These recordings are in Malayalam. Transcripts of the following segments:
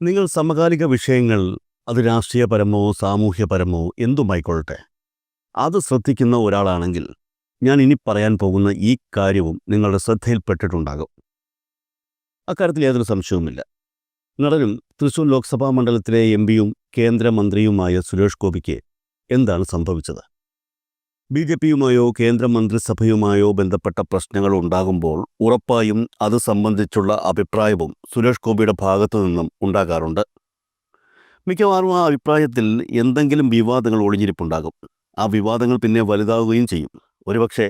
നിങ്ങൾ സമകാലിക വിഷയങ്ങൾ അത് രാഷ്ട്രീയപരമോ സാമൂഹ്യപരമോ എന്തുമായിക്കൊള്ളട്ടെ? അത് ശ്രദ്ധിക്കുന്ന ഒരാളാണെങ്കിൽ ഞാൻ ഇനി പറയാൻ പോകുന്ന ഈ കാര്യവും നിങ്ങളുടെ ശ്രദ്ധയിൽപ്പെട്ടിട്ടുണ്ടാകും. അക്കാര്യത്തിൽ യാതൊരു സംശയവുമില്ല. നടനും തൃശൂർ ലോക്സഭാ മണ്ഡലത്തിലെ എം പിയും കേന്ദ്രമന്ത്രിയുമായ സുരേഷ് ഗോപിക്ക് എന്താണ് സംഭവിച്ചത്? ബി ജെ പിയുമായോ കേന്ദ്രമന്ത്രിസഭയുമായോ ബന്ധപ്പെട്ട പ്രശ്നങ്ങൾ ഉണ്ടാകുമ്പോൾ ഉറപ്പായും അത് സംബന്ധിച്ചുള്ള അഭിപ്രായവും സുരേഷ് ഗോപിയുടെ ഭാഗത്തു നിന്നും ഉണ്ടാകാറുണ്ട്. മിക്കവാറും ആ അഭിപ്രായത്തിൽ എന്തെങ്കിലും വിവാദങ്ങൾ ഒളിഞ്ഞിരിപ്പുണ്ടാകും. ആ വിവാദങ്ങൾ പിന്നെ വലുതാവുകയും ചെയ്യും. ഒരുപക്ഷെ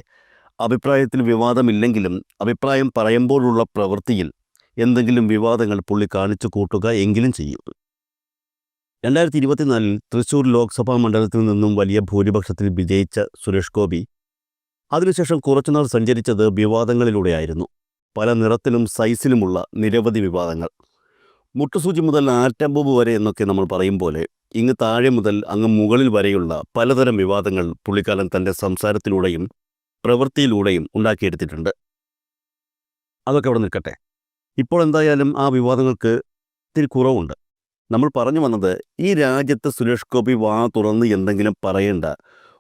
അഭിപ്രായത്തിൽ വിവാദമില്ലെങ്കിലും അഭിപ്രായം പറയുമ്പോഴുള്ള പ്രവൃത്തിയിൽ എന്തെങ്കിലും വിവാദങ്ങൾ പുള്ളി കാണിച്ചു കൂട്ടുക എങ്കിലും ചെയ്യും. രണ്ടായിരത്തി ഇരുപത്തിനാലിൽ തൃശൂർ ലോക്സഭാ മണ്ഡലത്തിൽ നിന്നും വലിയ ഭൂരിപക്ഷത്തിൽ വിജയിച്ച സുരേഷ് ഗോപി. അതിനുശേഷം കുറച്ചുനാൾ സഞ്ചരിച്ചത് വിവാദങ്ങളിലൂടെയായിരുന്നു. പല നിറത്തിലും സൈസിലുമുള്ള നിരവധി വിവാദങ്ങൾ. മുട്ടുസൂചി മുതൽ ആറ്റം വരെ എന്നൊക്കെ നമ്മൾ പറയും പോലെ ഇങ്ങ് താഴെ മുതൽ അങ്ങ് മുകളിൽ വരെയുള്ള പലതരം വിവാദങ്ങൾ പുള്ളിക്കാലൻ തന്റെ സംസാരത്തിലൂടെയും പ്രവൃത്തിയിലൂടെയും ഉണ്ടാക്കിയെടുത്തിട്ടുണ്ട്. അതൊക്കെ അവിടെ നിൽക്കട്ടെ. ഇപ്പോൾ എന്തായാലും ആ വിവാദങ്ങൾക്ക് ഇത്തിരി കുറവുണ്ട്. നമ്മൾ പറഞ്ഞു വന്നത് ഈ രാജ്യത്ത് സുരേഷ് ഗോപി വാ തുറന്ന് എന്തെങ്കിലും പറയേണ്ട.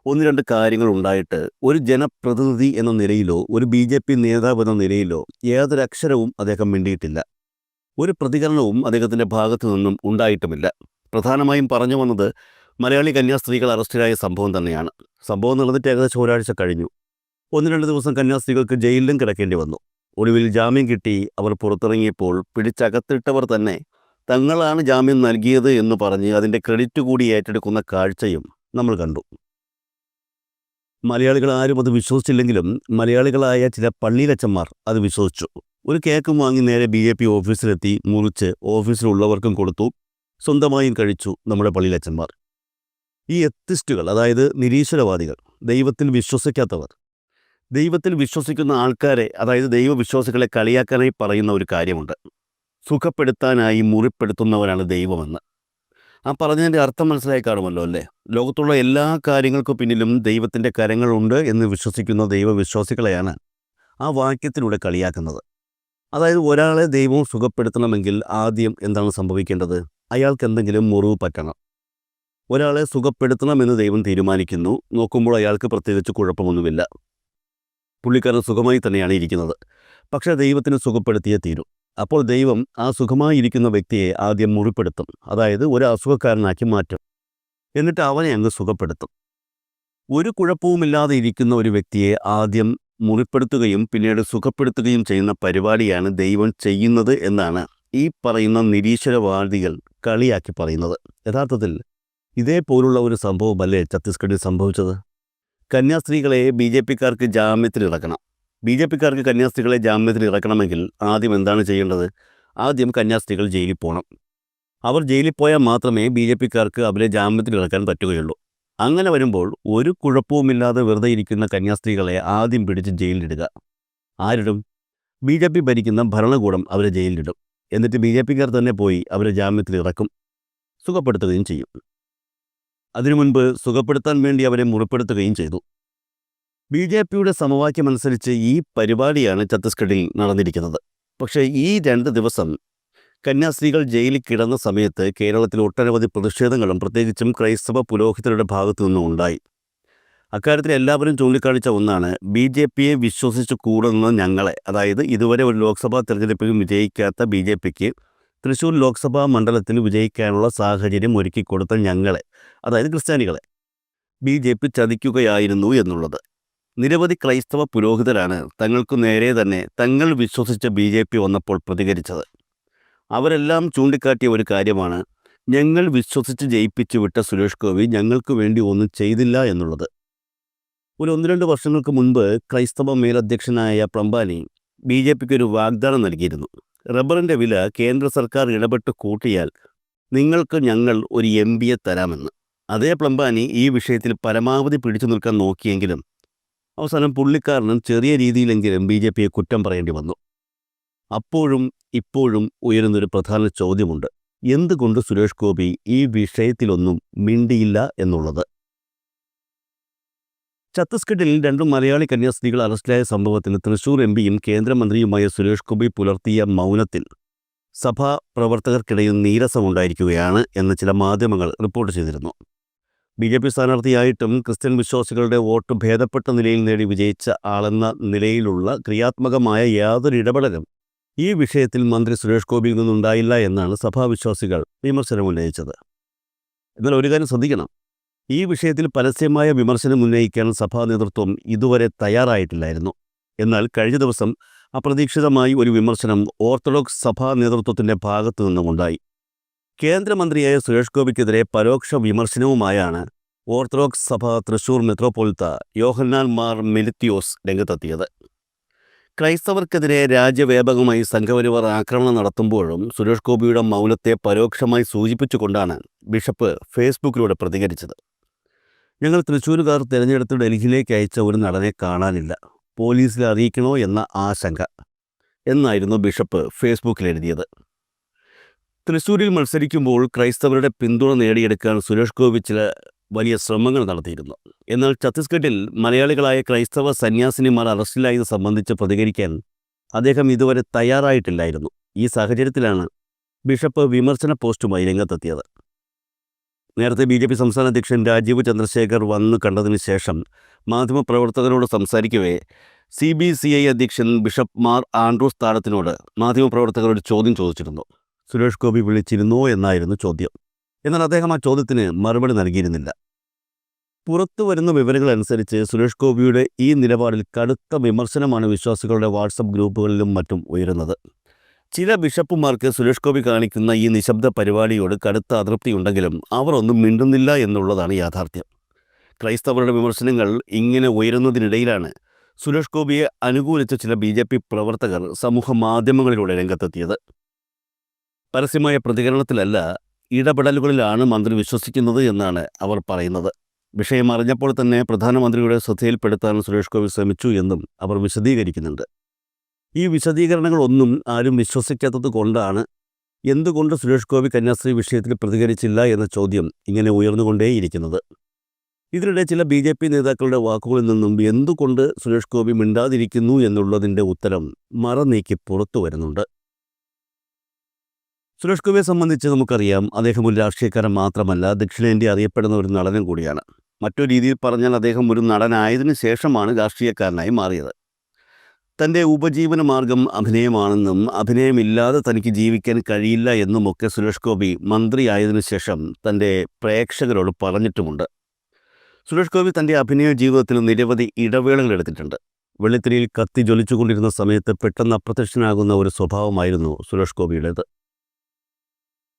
ഒന്ന് രണ്ട് കാര്യങ്ങൾ ഉണ്ടായിട്ട് ഒരു ജനപ്രതിനിധി എന്ന നിലയിലോ ഒരു ബി ജെ പി നേതാവ് എന്ന നിലയിലോ യാതൊരു അക്ഷരവും അദ്ദേഹം മിണ്ടിയിട്ടില്ല. ഒരു പ്രതികരണവും അദ്ദേഹത്തിന്റെ ഭാഗത്തു നിന്നും ഉണ്ടായിട്ടുമില്ല. പ്രധാനമായും പറഞ്ഞു വന്നത് മലയാളി കന്യാസ്ത്രീകൾ അറസ്റ്റിലായ സംഭവം തന്നെയാണ്. സംഭവം നടന്നിട്ട് ഏകദേശം ഒരാഴ്ച കഴിഞ്ഞു. ഒന്ന് രണ്ട് ദിവസം കന്യാസ്ത്രീകൾക്ക് ജയിലിലും കിടക്കേണ്ടി വന്നു. ഒടുവിൽ ജാമ്യം കിട്ടി അവർ പുറത്തിറങ്ങിയപ്പോൾ പിടിച്ചകത്തിട്ടവർ തന്നെ തങ്ങളാണ് ജാമ്യം നൽകിയത് എന്ന് പറഞ്ഞ് അതിന്റെ ക്രെഡിറ്റ് കൂടി ഏറ്റെടുക്കുന്ന കാഴ്ചയും നമ്മൾ കണ്ടു. മലയാളികൾ ആരും അത് വിശ്വസിച്ചില്ലെങ്കിലും മലയാളികളായ ചില പള്ളിയിലച്ചന്മാർ അത് വിശ്വസിച്ചു. ഒരു കേക്കും വാങ്ങി നേരെ ബി ജെ പി ഓഫീസിലെത്തി മുറിച്ച് ഓഫീസിലുള്ളവർക്കും കൊടുത്തു സ്വന്തമായും കഴിച്ചു നമ്മുടെ പള്ളിയിലച്ചന്മാർ. ഈ എത്തിസ്റ്റുകൾ അതായത് നിരീശ്വരവാദികൾ ദൈവത്തിൽ വിശ്വസിക്കാത്തവർ ദൈവത്തിൽ വിശ്വസിക്കുന്ന ആൾക്കാരെ അതായത് ദൈവവിശ്വാസികളെ കളിയാക്കാനായി പറയുന്ന ഒരു കാര്യമുണ്ട്. സുഖപ്പെടുത്താനായി മുറിപ്പെടുത്തുന്നവനാണ് ദൈവമെന്ന്. ആ പറഞ്ഞതിന്റെ അർത്ഥം മനസ്സിലായി കാണുമല്ലോ അല്ലേ? ലോകത്തുള്ള എല്ലാ കാര്യങ്ങൾക്കു പിന്നിലും ദൈവത്തിന്റെ കരങ്ങളുണ്ട് എന്ന് വിശ്വസിക്കുന്ന ദൈവവിശ്വാസികളെയാണ് ആ വാക്യത്തിലൂടെ കളിയാക്കുന്നത്. അതായത് ഒരാളെ ദൈവം സുഖപ്പെടുത്തണമെങ്കിൽ ആദ്യം എന്താണ് സംഭവിക്കേണ്ടത്? അയാൾക്ക് എന്തെങ്കിലും മുറിവ് പറ്റണം. ഒരാളെ സുഖപ്പെടുത്തണമെന്ന് ദൈവം തീരുമാനിക്കുന്നു. നോക്കുമ്പോൾ അയാൾക്ക് പ്രത്യേകിച്ച് കുഴപ്പമൊന്നുമില്ല. പുള്ളിക്കാരൻ സുഖമായി തന്നെയാണ് ഇരിക്കുന്നത്. പക്ഷേ ദൈവത്തിന് സുഖപ്പെടുത്തിയേ തീരൂ. അപ്പോൾ ദൈവം ആ സുഖമായിരിക്കുന്ന വ്യക്തിയെ ആദ്യം മുറിപ്പെടുത്തും. അതായത് ഒരു അസുഖക്കാരനാക്കി മാറ്റും. എന്നിട്ട് അവനെ അങ്ങ് സുഖപ്പെടുത്തും. ഒരു കുഴപ്പവുമില്ലാതെ ഇരിക്കുന്ന ഒരു വ്യക്തിയെ ആദ്യം മുറിപ്പെടുത്തുകയും പിന്നീട് സുഖപ്പെടുത്തുകയും ചെയ്യുന്ന പരിപാടിയാണ് ദൈവം ചെയ്യുന്നത് എന്നാണ് ഈ പറയുന്ന നിരീശ്വരവാദികൾ കളിയാക്കി പറയുന്നത്. യഥാർത്ഥത്തിൽ ഇതേപോലുള്ള ഒരു സംഭവമല്ലേ ഛത്തീസ്ഗഡിൽ സംഭവിച്ചത്? കന്യാസ്ത്രീകളെ ബി ജെ പിക്കാർക്ക് ജാമ്യത്തിൽ ഇറക്കണം ബി ജെ പിക്കാർക്ക് കന്യാസ്ത്രീകളെ ജാമ്യത്തിൽ ഇറക്കണമെങ്കിൽ ആദ്യം എന്താണ് ചെയ്യേണ്ടത്? ആദ്യം കന്യാസ്ത്രീകൾ ജയിലിൽ പോകണം അവർ ജയിലിൽ പോയാൽ മാത്രമേ ബി ജെ പിക്കാർക്ക് അവരെ ജാമ്യത്തിൽ ഇറക്കാൻ പറ്റുകയുള്ളൂ. അങ്ങനെ വരുമ്പോൾ ഒരു കുഴപ്പവുമില്ലാതെ വെറുതെ ഇരിക്കുന്ന കന്യാസ്ത്രീകളെ ആദ്യം പിടിച്ച് ജയിലിലിടുക. ആരിടും? ബി ജെ പി ഭരിക്കുന്ന ഭരണകൂടം അവരെ ജയിലിലിടും. എന്നിട്ട് ബി ജെ പിക്കാർ തന്നെ പോയി അവരെ ജാമ്യത്തിൽ ഇറക്കും. സുഖപ്പെടുത്തുകയും ചെയ്യും. അതിനു മുൻപ് സുഖപ്പെടുത്താൻ വേണ്ടി അവരെ മുറിപ്പെടുത്തുകയും ചെയ്തു. ബി ജെ പിയുടെ സമവാക്യമനുസരിച്ച് ഈ പരിപാടിയാണ് ഛത്തീസ്ഗഡിൽ നടന്നിരിക്കുന്നത്. പക്ഷേ ഈ രണ്ട് ദിവസം കന്യാസ്ത്രീകൾ ജയിലിൽ കിടന്ന സമയത്ത് കേരളത്തിൽ ഒട്ടനവധി പ്രതിഷേധങ്ങളും പ്രത്യേകിച്ചും ക്രൈസ്തവ പുരോഹിതരുടെ ഭാഗത്തു നിന്നും ഉണ്ടായി. അക്കാര്യത്തിൽ എല്ലാവരും ചൂണ്ടിക്കാണിച്ച ഒന്നാണ് ബി ജെ പിയെ വിശ്വസിച്ച് കൂടുന്ന ഞങ്ങളെ. അതായത് ഇതുവരെ ഒരു ലോക്സഭാ തെരഞ്ഞെടുപ്പിലും വിജയിക്കാത്ത ബി ജെ പിക്ക് തൃശ്ശൂർ ലോക്സഭാ മണ്ഡലത്തിൽ വിജയിക്കാനുള്ള സാഹചര്യം ഒരുക്കിക്കൊടുത്ത ഞങ്ങളെ അതായത് ക്രിസ്ത്യാനികളെ. ബി ജെ പി ചതിക്കുകയായിരുന്നു എന്നുള്ളത്. നിരവധി ക്രൈസ്തവ പുരോഹിതരാണ് തങ്ങൾക്കു നേരെ തന്നെ തങ്ങൾ വിശ്വസിച്ച ബി ജെ പി വന്നപ്പോൾ പ്രതികരിച്ചത്. അവരെല്ലാം ചൂണ്ടിക്കാട്ടിയ ഒരു കാര്യമാണ് ഞങ്ങൾ വിശ്വസിച്ച് ജയിപ്പിച്ചു വിട്ട സുരേഷ് ഗോപി ഞങ്ങൾക്ക് വേണ്ടി ഒന്നും ചെയ്തില്ല എന്നുള്ളത്. ഒരു ഒന്ന് രണ്ട് വർഷങ്ങൾക്ക് മുൻപ് ക്രൈസ്തവ മേലധ്യക്ഷനായ പ്രംബാനി ബി ജെ പിക്ക് ഒരു വാഗ്ദാനം നൽകിയിരുന്നു. റബ്ബറിന്റെ വില കേന്ദ്ര സർക്കാർ ഇടപെട്ട് കൂട്ടിയാൽ നിങ്ങൾക്ക് ഞങ്ങൾ ഒരു എം പിയെ തരാമെന്ന്. അതേ പ്ലംബാനി ഈ വിഷയത്തിൽ പരമാവധി പിടിച്ചു നിൽക്കാൻ നോക്കിയെങ്കിലും അവസാനം പുള്ളിക്കാരനും ചെറിയ രീതിയിലെങ്കിലും ബി ജെ പിയെ കുറ്റം പറയേണ്ടി വന്നു. അപ്പോഴും ഇപ്പോഴും ഉയരുന്നൊരു പ്രധാന ചോദ്യമുണ്ട്. എന്തുകൊണ്ട് സുരേഷ് ഗോപി ഈ വിഷയത്തിലൊന്നും മിണ്ടിയില്ല എന്നുള്ളത്? ഛത്തീസ്ഗഡിൽ രണ്ടു മലയാളി കന്യാസ്ത്രീകൾ അറസ്റ്റിലായ സംഭവത്തിൽ തൃശൂർ എം പിയും കേന്ദ്രമന്ത്രിയുമായ സുരേഷ് ഗോപി പുലർത്തിയ മൗനത്തിൽ സഭാ പ്രവർത്തകർക്കിടയിൽ നീരസമുണ്ടായിരിക്കുകയാണ് എന്ന് ചില മാധ്യമങ്ങൾ റിപ്പോർട്ട് ചെയ്തിരുന്നു. ബി ജെ പി സ്ഥാനാർത്ഥിയായിട്ടും ക്രിസ്ത്യൻ വിശ്വാസികളുടെ വോട്ട് ഭേദപ്പെട്ട നിലയിൽ നേടി വിജയിച്ച ആളെന്ന നിലയിലുള്ള ക്രിയാത്മകമായ യാതൊരു ഇടപെടലും ഈ വിഷയത്തിൽ മന്ത്രി സുരേഷ് ഗോപിയിൽ നിന്നുണ്ടായില്ല എന്നാണ് സഭാവിശ്വാസികൾ വിമർശനമുന്നയിച്ചത് എന്നാൽ ഒരു കാര്യം ശ്രദ്ധിക്കണം. ഈ വിഷയത്തിൽ പരസ്യമായ വിമർശനം ഉന്നയിക്കാൻ സഭാ നേതൃത്വം ഇതുവരെ തയ്യാറായിട്ടില്ലായിരുന്നു. എന്നാൽ കഴിഞ്ഞ ദിവസം അപ്രതീക്ഷിതമായി ഒരു വിമർശനം ഓർത്തഡോക്സ് സഭാ നേതൃത്വത്തിന്റെ ഭാഗത്തു നിന്നുമുണ്ടായി. കേന്ദ്രമന്ത്രിയായ സുരേഷ് ഗോപിക്കെതിരെ പരോക്ഷ വിമർശനവുമായാണ് ഓർത്തഡോക്സ് സഭ തൃശൂർ മെത്രോപൊളിത്ത യോഹന്നാൻ മാർ മെലിത്യോസ് രംഗത്തെത്തിയത്. ക്രൈസ്തവർക്കെതിരെ രാജ്യവ്യാപകമായി സംഘപരിവാർ ആക്രമണം നടത്തുമ്പോഴും സുരേഷ് ഗോപിയുടെ മൗനത്തെ പരോക്ഷമായി സൂചിപ്പിച്ചുകൊണ്ടാണ് ബിഷപ്പ് ഫേസ്ബുക്കിലൂടെ പ്രതികരിച്ചത്. ഞങ്ങൾ തൃശ്ശൂരുകാർ തിരഞ്ഞെടുത്ത് ഡൽഹിയിലേക്ക് അയച്ച ഒരു നടനെ കാണാനില്ല പോലീസിൽ അറിയിക്കണോ എന്ന ആശങ്ക എന്നായിരുന്നു ബിഷപ്പ് ഫേസ്ബുക്കിൽ എഴുതിയത്. തൃശ്ശൂരിൽ മത്സരിക്കുമ്പോൾ ക്രൈസ്തവരുടെ പിന്തുണ നേടിയെടുക്കാൻ സുരേഷ് ഗോപി ചില വലിയ ശ്രമങ്ങൾ നടത്തിയിരുന്നു. എന്നാൽ ഛത്തീസ്ഗഡിൽ മലയാളികളായ ക്രൈസ്തവ സന്യാസിനിമാർ അറസ്റ്റിലായത് സംബന്ധിച്ച് പ്രതികരിക്കാൻ അദ്ദേഹം ഇതുവരെ തയ്യാറായിട്ടില്ലായിരുന്നു. ഈ സാഹചര്യത്തിലാണ് ബിഷപ്പ് വിമർശന പോസ്റ്റുമായി രംഗത്തെത്തിയത്. നേരത്തെ ബി ജെ പി സംസ്ഥാന അധ്യക്ഷൻ രാജീവ് ചന്ദ്രശേഖർ വന്നു കണ്ടതിന് ശേഷം മാധ്യമപ്രവർത്തകരോട് സംസാരിക്കവേ സി ബി സി ഐ അധ്യക്ഷൻ ബിഷപ്പ് മാർ ആൻഡ്രൂസ് താരത്തിനോട് മാധ്യമപ്രവർത്തകരോട് ചോദ്യം ചോദിച്ചിരുന്നു. സുരേഷ് ഗോപി വിളിച്ചിരുന്നോ എന്നായിരുന്നു ചോദ്യം. എന്നാൽ അദ്ദേഹം ആ ചോദ്യത്തിന് മറുപടി നൽകിയിരുന്നില്ല. പുറത്തു വരുന്ന വിവരങ്ങൾ അനുസരിച്ച് സുരേഷ് ഗോപിയുടെ ഈ നിലപാടിൽ കടുത്ത വിമർശനമാണ് വിശ്വാസികളുടെ വാട്സപ്പ് ഗ്രൂപ്പുകളിലും മറ്റും ഉയരുന്നത്. ചില ബിഷപ്പുമാർക്ക് സുരേഷ് ഗോപി കാണിക്കുന്ന ഈ നിശബ്ദ പരിപാടിയോട് കടുത്ത അതൃപ്തിയുണ്ടെങ്കിലും അവർ ഒന്നും മിണ്ടുന്നില്ല എന്നുള്ളതാണ് യാഥാർത്ഥ്യം. ക്രൈസ്തവരുടെ വിമർശനങ്ങൾ ഇങ്ങനെ ഉയരുന്നതിനിടയിലാണ് സുരേഷ് ഗോപിയെ അനുകൂലിച്ച ചില ബി പ്രവർത്തകർ സമൂഹ മാധ്യമങ്ങളിലൂടെ രംഗത്തെത്തിയത്. പരസ്യമായ പ്രതികരണത്തിലല്ല ഇടപെടലുകളിലാണ് മന്ത്രി വിശ്വസിക്കുന്നത് എന്നാണ് അവർ പറയുന്നത്. വിഷയം അറിഞ്ഞപ്പോൾ തന്നെ പ്രധാനമന്ത്രിയുടെ ശ്രദ്ധയിൽപ്പെടുത്താൻ സുരേഷ് ഗോപി ശ്രമിച്ചു എന്നും അവർ വിശദീകരിക്കുന്നുണ്ട്. ഈ വിശദീകരണങ്ങളൊന്നും ആരും വിശ്വസിക്കാത്തത് കൊണ്ടാണ് എന്തുകൊണ്ട് സുരേഷ് ഗോപി കന്യാസ്ത്രീ വിഷയത്തിൽ പ്രതികരിച്ചില്ല എന്ന ചോദ്യം ഇങ്ങനെ ഉയർന്നുകൊണ്ടേയിരിക്കുന്നത്. ഇതിനിടെ ചില ബി ജെ പി നേതാക്കളുടെ വാക്കുകളിൽ നിന്നും എന്തുകൊണ്ട് സുരേഷ് ഗോപി മിണ്ടാതിരിക്കുന്നു എന്നുള്ളതിന്റെ ഉത്തരം മറനീക്കി പുറത്തു വരുന്നുണ്ട്. സുരേഷ് ഗോപിയെ സംബന്ധിച്ച് നമുക്കറിയാം അദ്ദേഹം ഒരു രാഷ്ട്രീയക്കാരൻ മാത്രമല്ല ദക്ഷിണേന്ത്യ അറിയപ്പെടുന്ന ഒരു നടനും കൂടിയാണ്. മറ്റൊരു രീതിയിൽ പറഞ്ഞാൽ അദ്ദേഹം ഒരു നടനായതിനു ശേഷമാണ് രാഷ്ട്രീയക്കാരനായി മാറിയത്. തന്റെ ഉപജീവന മാർഗം അഭിനയമാണെന്നും അഭിനയമില്ലാതെ തനിക്ക് ജീവിക്കാൻ കഴിയില്ല എന്നുമൊക്കെ സുരേഷ് ഗോപി മന്ത്രിയായതിനു ശേഷം തന്റെ പ്രേക്ഷകരോട് പറഞ്ഞിട്ടുമുണ്ട്. സുരേഷ് ഗോപി തന്റെ അഭിനയ ജീവിതത്തിൽ നിരവധി ഇടവേളകൾ എടുത്തിട്ടുണ്ട്. വെള്ളിത്തിരിയിൽ കത്തി ജ്വലിച്ചുകൊണ്ടിരുന്ന സമയത്ത് പെട്ടെന്ന് അപ്രത്യക്ഷനാകുന്ന ഒരു സ്വഭാവമായിരുന്നു സുരേഷ് ഗോപിയുടേത്.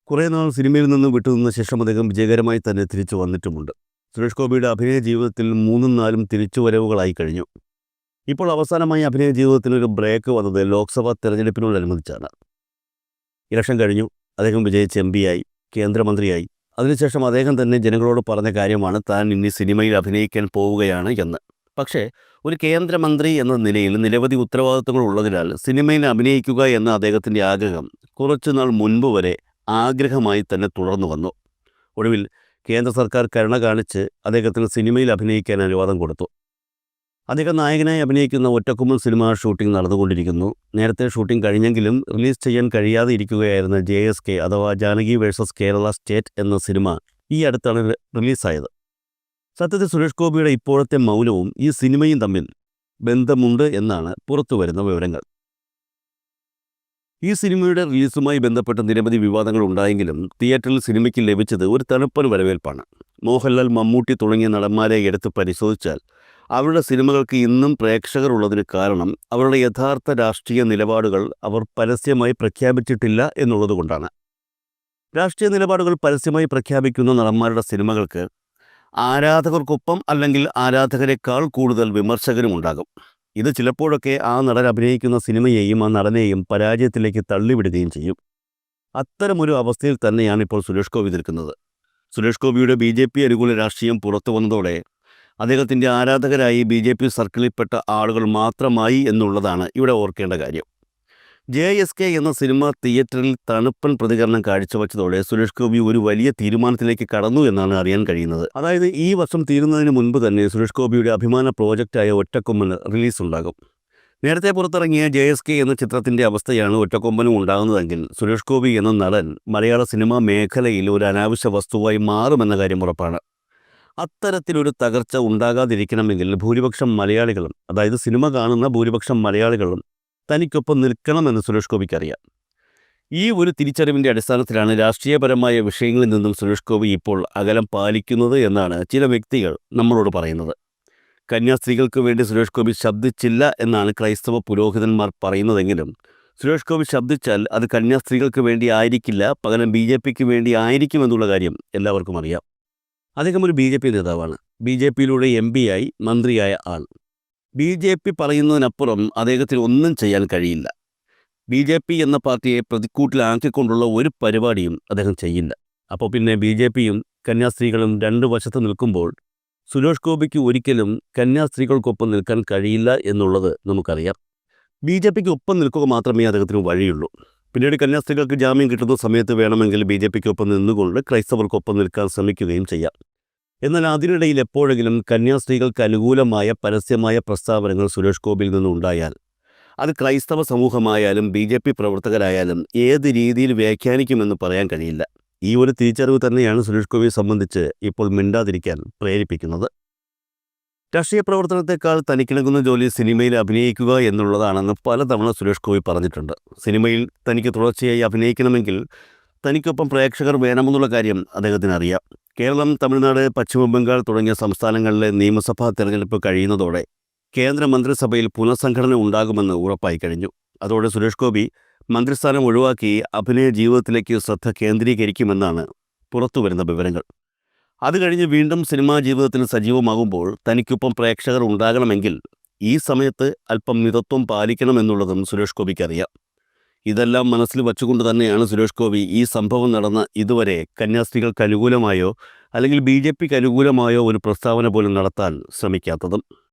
കുറേ നാൾ സിനിമയിൽ നിന്ന് വിട്ടുനിന്ന ശേഷം അദ്ദേഹം വിജയകരമായി തന്നെ തിരിച്ചു വന്നിട്ടുമുണ്ട്. സുരേഷ് ഗോപിയുടെ അഭിനയ ജീവിതത്തിൽ മൂന്നും നാലും തിരിച്ചുവരവുകളായി കഴിഞ്ഞു. ഇപ്പോൾ അവസാനമായി അഭിനയ ജീവിതത്തിന് ഒരു ബ്രേക്ക് വന്നത് ലോക്സഭാ തെരഞ്ഞെടുപ്പിനോടനുബന്ധിച്ചാണ്. ഇലക്ഷൻ കഴിഞ്ഞു അദ്ദേഹം വിജയിച്ച് എം ആയി കേന്ദ്രമന്ത്രിയായി. അതിനുശേഷം അദ്ദേഹം തന്നെ ജനങ്ങളോട് പറഞ്ഞ കാര്യമാണ് താൻ ഇനി സിനിമയിൽ അഭിനയിക്കാൻ പോവുകയാണ് എന്ന്. പക്ഷേ ഒരു കേന്ദ്രമന്ത്രി എന്ന നിലയിൽ നിരവധി ഉത്തരവാദിത്തങ്ങൾ ഉള്ളതിനാൽ സിനിമയിൽ അഭിനയിക്കുക എന്ന അദ്ദേഹത്തിന്റെ ആഗ്രഹം കുറച്ചുനാൾ മുൻപ് വരെ ആഗ്രഹമായി തന്നെ തുടർന്നു വന്നു. ഒടുവിൽ കേന്ദ്ര സർക്കാർ കരുണ കാണിച്ച് അദ്ദേഹത്തിന് സിനിമയിൽ അഭിനയിക്കാൻ അനുവാദം കൊടുത്തു. അദ്ദേഹം നായകനായി അഭിനയിക്കുന്ന ഒറ്റക്കുമ്മൽ സിനിമ ഷൂട്ടിംഗ് നടന്നുകൊണ്ടിരിക്കുന്നു. നേരത്തെ ഷൂട്ടിംഗ് കഴിഞ്ഞെങ്കിലും റിലീസ് ചെയ്യാൻ കഴിയാതെ ഇരിക്കുകയായിരുന്ന ജെ എസ് കെ അഥവാ ജാനകി വേഴ്സസ് കേരള സ്റ്റേറ്റ് എന്ന സിനിമ ഈ അടുത്താണ് റിലീസായത്. സത്യത്തിൽ സുരേഷ് ഗോപിയുടെ ഇപ്പോഴത്തെ മൗനവും ഈ സിനിമയും തമ്മിൽ ബന്ധമുണ്ട് എന്നാണ് പുറത്തുവരുന്ന വിവരങ്ങൾ. ഈ സിനിമയുടെ റിലീസുമായി ബന്ധപ്പെട്ട നിരവധി വിവാദങ്ങൾ ഉണ്ടായെങ്കിലും തിയേറ്ററിൽ സിനിമയ്ക്ക് ലഭിച്ചത് ഒരു തണുപ്പൻ വരവേൽപ്പാണ്. മോഹൻലാൽ മമ്മൂട്ടി തുടങ്ങിയ നടന്മാരെ എടുത്ത് പരിശോധിച്ചാൽ അവരുടെ സിനിമകൾക്ക് ഇന്നും പ്രേക്ഷകർ ഉള്ളതിന് കാരണം അവരുടെ യഥാർത്ഥ രാഷ്ട്രീയ നിലപാടുകൾ അവർ പരസ്യമായി പ്രഖ്യാപിച്ചിട്ടില്ല എന്നുള്ളതുകൊണ്ടാണ് രാഷ്ട്രീയ നിലപാടുകൾ പരസ്യമായി പ്രഖ്യാപിക്കുന്ന നടന്മാരുടെ സിനിമകൾക്ക് ആരാധകർക്കൊപ്പം അല്ലെങ്കിൽ ആരാധകരെക്കാൾ കൂടുതൽ വിമർശകരും ഉണ്ടാകും ഇത് ചിലപ്പോഴൊക്കെ ആ നടൻ അഭിനയിക്കുന്ന സിനിമയെയും ആ നടനെയും പരാജയത്തിലേക്ക് തള്ളിവിടുകയും ചെയ്യും. അത്തരമൊരു അവസ്ഥയിൽ തന്നെയാണ് ഇപ്പോൾ സുരേഷ് ഗോപി നിൽക്കുന്നത്. സുരേഷ് ഗോപിയുടെ ബി ജെ പി അനുകൂല രാഷ്ട്രീയം പുറത്തു വന്നതോടെ അദ്ദേഹത്തിന്റെ ആരാധകരായി ബി ജെ പി സർക്കിളിൽപ്പെട്ട ആളുകൾ മാത്രമായി എന്നുള്ളതാണ് ഇവിടെ ഓർക്കേണ്ട കാര്യം. ജെ എസ് കെ എന്ന സിനിമ തിയേറ്ററിൽ തണുപ്പൻ പ്രതികരണം കാഴ്ചവെച്ചതോടെ സുരേഷ് ഗോപി ഒരു വലിയ തീരുമാനത്തിലേക്ക് കടന്നു എന്നാണ് അറിയാൻ കഴിയുന്നത്. അതായത് ഈ വർഷം തീരുന്നതിന് മുൻപ് തന്നെ സുരേഷ് ഗോപിയുടെ അഭിമാന പ്രോജക്റ്റായ ഒറ്റക്കൊമ്പൻ റിലീസ് ഉണ്ടാകും നേരത്തെ പുറത്തിറങ്ങിയ ജെ എസ് കെ എന്ന ചിത്രത്തിന്റെ അവസ്ഥയാണ് ഒറ്റക്കൊമ്പനും ഉണ്ടാകുന്നതെങ്കിൽ സുരേഷ് ഗോപി എന്ന നടൻ മലയാള സിനിമാ മേഖലയിൽ ഒരു അനാവശ്യ വസ്തുവായി മാറുമെന്ന കാര്യം ഉറപ്പാണ്. അത്തരത്തിലൊരു തകർച്ച ഉണ്ടാകാതിരിക്കണമെങ്കിൽ ഭൂരിപക്ഷം മലയാളികളും അതായത് സിനിമ കാണുന്ന ഭൂരിപക്ഷം മലയാളികളും തനിക്കൊപ്പം നിൽക്കണമെന്ന് സുരേഷ് ഗോപിക്ക് അറിയാം. ഈ ഒരു തിരിച്ചറിവിന്റെ അടിസ്ഥാനത്തിലാണ് രാഷ്ട്രീയപരമായ വിഷയങ്ങളിൽ നിന്നും സുരേഷ് ഗോപി ഇപ്പോൾ അകലം പാലിക്കുന്നത് എന്നാണ് ചില വ്യക്തികൾ നമ്മളോട് പറയുന്നത്. കന്യാസ്ത്രീകൾക്ക് വേണ്ടി സുരേഷ് ഗോപി ശബ്ദിച്ചില്ല എന്നാണ് ക്രൈസ്തവ പുരോഹിതന്മാർ പറയുന്നതെങ്കിലും സുരേഷ് ഗോപി ശബ്ദിച്ചാൽ അത് കന്യാസ്ത്രീകൾക്ക് വേണ്ടി ആയിരിക്കില്ല പകരം ബി ജെ പിക്ക് വേണ്ടി ആയിരിക്കുമെന്നുള്ള കാര്യം എല്ലാവർക്കും അറിയാം. അദ്ദേഹം ഒരു ബി ജെ പി നേതാവാണ്. ബി ജെ പിയിലൂടെ എം പിയായി മന്ത്രിയായ ആൾ. ബി ജെ പി പറയുന്നതിനപ്പുറം അദ്ദേഹത്തിന് ഒന്നും ചെയ്യാൻ കഴിയില്ല. ബി ജെ പി എന്ന പാർട്ടിയെ പ്രതിക്കൂട്ടിലാക്കിക്കൊണ്ടുള്ള ഒരു പരിപാടിയും അദ്ദേഹം ചെയ്യില്ല. അപ്പോൾ പിന്നെ ബി ജെ പിയും കന്യാസ്ത്രീകളും രണ്ട് വശത്ത് നിൽക്കുമ്പോൾ സുരേഷ് ഗോപിക്ക് ഒരിക്കലും കന്യാസ്ത്രീകൾക്കൊപ്പം നിൽക്കാൻ കഴിയില്ല എന്നുള്ളത് നമുക്കറിയാം. ബി ജെ പിക്ക് ഒപ്പം നിൽക്കുക മാത്രമേ അദ്ദേഹത്തിന് വഴിയുള്ളൂ. പിന്നീട് കന്യാസ്ത്രീകൾക്ക് ജാമ്യം കിട്ടുന്ന സമയത്ത് വേണമെങ്കിൽ ബി ജെ പിക്കൊപ്പം നിന്നുകൊണ്ട് ക്രൈസ്തവർക്കൊപ്പം നിൽക്കാൻ ശ്രമിക്കുകയും ചെയ്യാം. എന്നാൽ അതിനിടയിൽ എപ്പോഴെങ്കിലും കന്യാസ്ത്രീകൾക്ക് അനുകൂലമായ പരസ്യമായ പ്രസ്താവനകൾ സുരേഷ് ഗോപിയിൽ നിന്നുണ്ടായാൽ അത് ക്രൈസ്തവ സമൂഹമായാലും ബി ജെ പി പ്രവർത്തകരായാലും ഏത് രീതിയിൽ വ്യാഖ്യാനിക്കുമെന്ന് പറയാൻ കഴിയില്ല. ഈ ഒരു തിരിച്ചറിവ് തന്നെയാണ് സുരേഷ് ഗോപിയെ സംബന്ധിച്ച് ഇപ്പോൾ മിണ്ടാതിരിക്കാൻ പ്രേരിപ്പിക്കുന്നത്. രാഷ്ട്രീയ പ്രവർത്തനത്തെക്കാൾ തനിക്കിണങ്ങുന്ന ജോലി സിനിമയിൽ അഭിനയിക്കുക എന്നുള്ളതാണെന്ന് പലതവണ സുരേഷ് ഗോപി പറഞ്ഞിട്ടുണ്ട്. സിനിമയിൽ തനിക്ക് തുടർച്ചയായി അഭിനയിക്കണമെങ്കിൽ തനിക്കൊപ്പം പ്രേക്ഷകർ വേണമെന്നുള്ള കാര്യം അദ്ദേഹത്തിന് അറിയാം കേരളം തമിഴ്നാട് പശ്ചിമ ബംഗാൾ തുടങ്ങിയ സംസ്ഥാനങ്ങളിലെ നിയമസഭാ തെരഞ്ഞെടുപ്പ് കഴിയുന്നതോടെ കേന്ദ്ര മന്ത്രിസഭയിൽ പുനഃസംഘടന ഉണ്ടാകുമെന്ന് ഉറപ്പായി കഴിഞ്ഞു. അതോടെ സുരേഷ് ഗോപി മന്ത്രിസ്ഥാനം ഒഴിവാക്കി അഭിനയ ജീവിതത്തിലേക്ക് ശ്രദ്ധ കേന്ദ്രീകരിക്കുമെന്നാണ് പുറത്തുവരുന്ന വിവരങ്ങൾ. അത് കഴിഞ്ഞ് വീണ്ടും സിനിമാ ജീവിതത്തിന് സജീവമാകുമ്പോൾ തനിക്കൊപ്പം പ്രേക്ഷകർ ഉണ്ടാകണമെങ്കിൽ ഈ സമയത്ത് അല്പം മിതത്വം പാലിക്കണമെന്നുള്ളതും സുരേഷ് ഗോപിക്ക് അറിയാം. ഇതെല്ലാം മനസ്സിൽ വച്ചുകൊണ്ട് തന്നെയാണ് സുരേഷ് ഗോപി ഈ സംഭവം നടന്ന ഇതുവരെ കന്യാസ്ത്രീകൾക്ക് അനുകൂലമായോ അല്ലെങ്കിൽ ബി ജെ പിക്ക് അനുകൂലമായോ ഒരു പ്രസ്താവന പോലും നടത്താൻ ശ്രമിക്കാത്തതും.